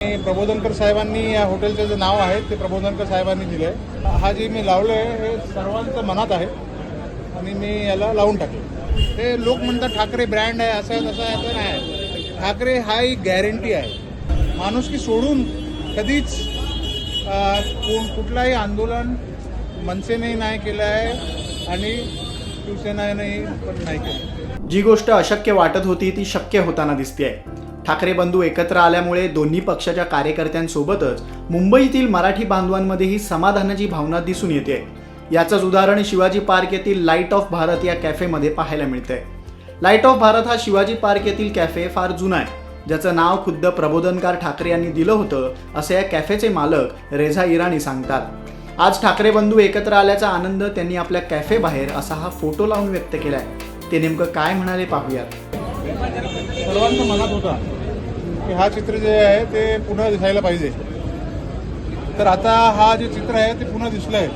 आणि प्रबोधनकर साहेबांनी या हॉटेलचं जे नाव आहे ते प्रबोधनकर साहेबांनी दिलं आहे हा जे मी लावलं आहे हे सर्वांचं मनात आहे. आणि मी याला लावून टाकलं ते लोक म्हणतात ठाकरे ब्रँड आहे असं आहे तसं आहे. असं नाही. ठाकरे हा एक गॅरंटी आहे. माणूस की सोडून कधीच कोण कुठलाही आंदोलन मनसेने नाही केलं आहे आणि शिवसेनेनेही पण नाही केलं जी गोष्ट अशक्य वाटत होती ती शक्य होताना दिसते आहे ठाकरे बंधू एकत्र आल्यामुळे दोन्ही पक्षाच्या कार्यकर्त्यांसोबतच मुंबईतील मराठी बांधवांमध्येही समाधानाची भावना दिसून येते. याचंच उदाहरण शिवाजी पार्क येथील लाइट ऑफ भारत या कॅफेमध्ये पाहायला मिळतंय. लाइट ऑफ भारत हा शिवाजी पार्क येथील कॅफे फार जुना आहे. ज्याचं नाव खुद्द प्रबोधनकार ठाकरे यांनी दिलं होतं असे या कॅफेचे मालक रेझा इराणी सांगतात. आज ठाकरे बंधू एकत्र आल्याचा आनंद त्यांनी आपल्या कॅफे बाहेर असा हा फोटो लावून व्यक्त केलाय. ते नेमकं काय म्हणाले पाहूयात. सर्वांच्या मनात होता. की हा चित्र जे आहे ते पुन्हा दिसायला पाहिजे. तर आता हा जे चित्र आहे ते पुन्हा दिसलं आहे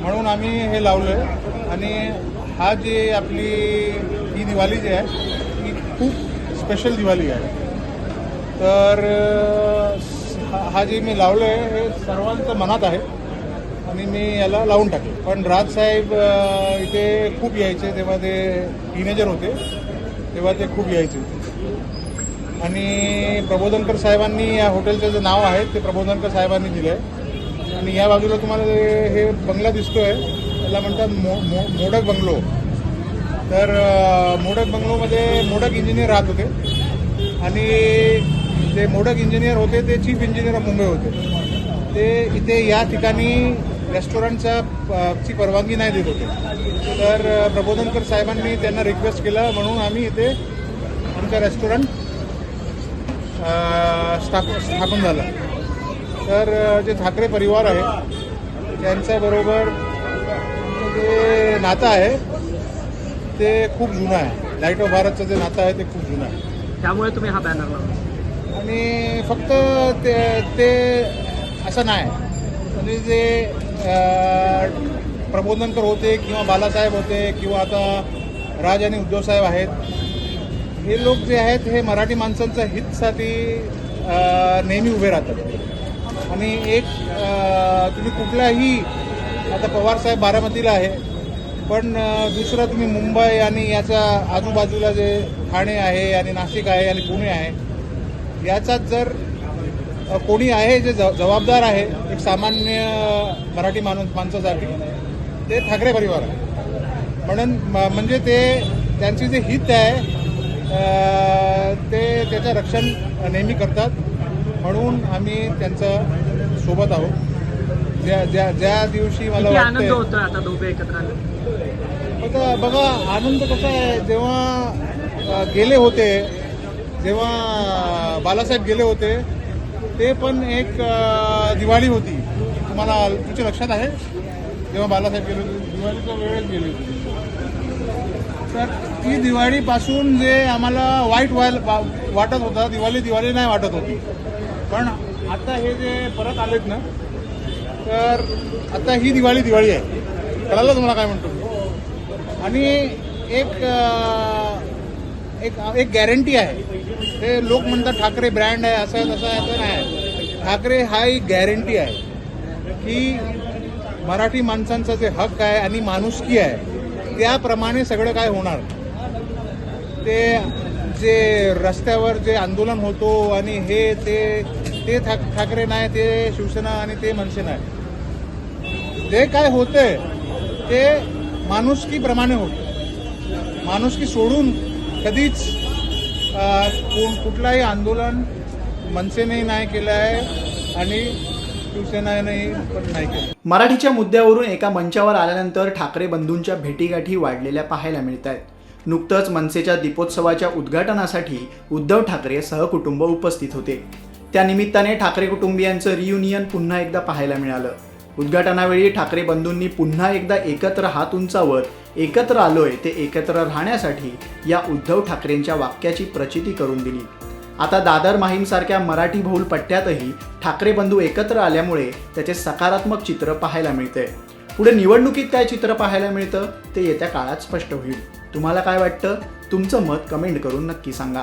म्हणून आम्ही हे लावलं आहे आणि हा जे आपली ही दिवाळी जी आहे ही खूप स्पेशल दिवाळी आहे. तर हा- जे मी लावलं आहे हे सर्वांचं मनात आहे. आणि मी याला लावून टाकलं पण राजसाहेब इथे खूप यायचे. तेव्हा ते टीनेजर होते. तेव्हा ते खूप यायचे. आणि प्रबोधनकर साहेबांनी या हॉटेलचं जे नाव आहे ते प्रबोधनकर साहेबांनी दिलं आहे आणि या बाजूला तुम्हाला हे बंगला दिसतोय त्याला म्हणतात मो मो मोडक बंगलो. तर मोडक बंगलोमध्ये मोडक इंजिनियर राहत होते. आणि जे मोडक इंजिनियर होते ते चीफ इंजिनियर ऑफ मुंबई होते. ते इथे या ठिकाणी रेस्टॉरंटच्या ची परवानगी नाही देत होते. तर प्रबोधनकर साहेबांनी त्यांना रिक्वेस्ट केलं म्हणून आम्ही इथे आमचं रेस्टॉरंट स्थाप स्थापन झालं. तर जे ठाकरे परिवार आहे त्यांच्याबरोबर जे नातं आहे ते खूप जुनं आहे. लाइट ऑफ भारतचं जे नातं आहे ते खूप जुनं आहे. त्यामुळे तुम्ही हा बॅनर लावला. आणि फक्त ते ते असं नाही. म्हणजे जे अं, प्रबोधनकर होते किंवा बालासाहेब होते किंवा आता राज आणि उद्धव साहेब आहेत हे लोक जे आहेत हे मराठी माणसांच्या हितसाठी नेहमी उभे राहतात. आणि एक तुम्ही कुठलाही आता पवारसाहेब बारामतीला आहे पण दुसरं तुम्ही मुंबई आणि याच्या आजूबाजूला जे ठाणे आहे आणि नाशिक आहे आणि पुणे आहे याच्यात जर कोणी आहे जे ज- जबाबदार आहे एक सामान्य मराठी माणूस माणसासाठी ते ठाकरे परिवार आहे. म्हणून म- म्हणजे ते त्यांची जे हित आहे ते त्याचं रक्षण नेहमी करतात. म्हणून आम्ही त्यांचं सोबत आहोत. ज्या ज्या ज्या दिवशी मला आनंद होतोय आता दोघे एकत्र आले. आता बघा आनंद कसा आहे. जेव्हा गेले होते जेव्हा बालासाहेब गेले होते ते पण एक दिवाळी होती. तुम्हाला तुमच्या लक्षात आहे? जेव्हा बालासाहेब गेले होते दिवाळीच्या वेळेस गेले होते. तर ती दिवाळीपासून जे आम्हाला वाईट व्हायला वाटत होता दिवाळी दिवाळी नाही वाटत होती. पण आता हे जे परत आलेत ना तर आता ही दिवाळी दिवाळी आहे. कळालं तुम्हाला काय म्हणतो? आणि एक एक एक गॅरंटी आहे. ते लोक म्हणतात ठाकरे ब्रँड आहे असं आहे तसं आहे असं नाही ठाकरे हा एक गॅरंटी आहे की मराठी माणसांचा जे हक्क आहे आणि माणुसकी आहे त्याप्रमाणे सगळं काय होणार? ते जे रस्त्यावर जे आंदोलन होतो आणि हे ते ते ठाक ठाकरे नाही ते शिवसेना आणि ते मनसे नाही. जे काय होते ते माणुसकीप्रमाणे होतं. माणुसकी सोडून कधीच कोण कुठलाही आंदोलन मनसेने नाही केलं आहे आणि पण नाही केलं. मराठीच्या मुद्द्यावरून एका मंचावर आल्यानंतर ठाकरे बंधूंच्या भेटीगाठी वाढलेल्या पाहायला मिळत आहेत नुकतंच मनसेच्या दीपोत्सवाच्या उद्घाटनासाठी उद्धव ठाकरे सहकुटुंब उपस्थित होते. त्या निमित्ताने ठाकरे कुटुंबियांचं रियुनियन पुन्हा एकदा पाहायला मिळालं. उद्घाटनावेळी ठाकरे बंधूंनी पुन्हा एकदा एकत्र हात उंचावत एकत्र आलोय ते एकत्र राहण्यासाठी या उद्धव ठाकरेंच्या वाक्याची प्रचिती करून दिली. आता दादर माहीमसारख्या मराठी बहुल पट्ट्यातही ठाकरे बंधू एकत्र आल्यामुळे त्याचे सकारात्मक चित्र पाहायला मिळते. पुढे निवडणुकीत काय चित्र पाहायला मिळतं ते येत्या काळात स्पष्ट होईल. तुम्हाला काय वाटतं? तुमचं मत कमेंट करून नक्की सांगा.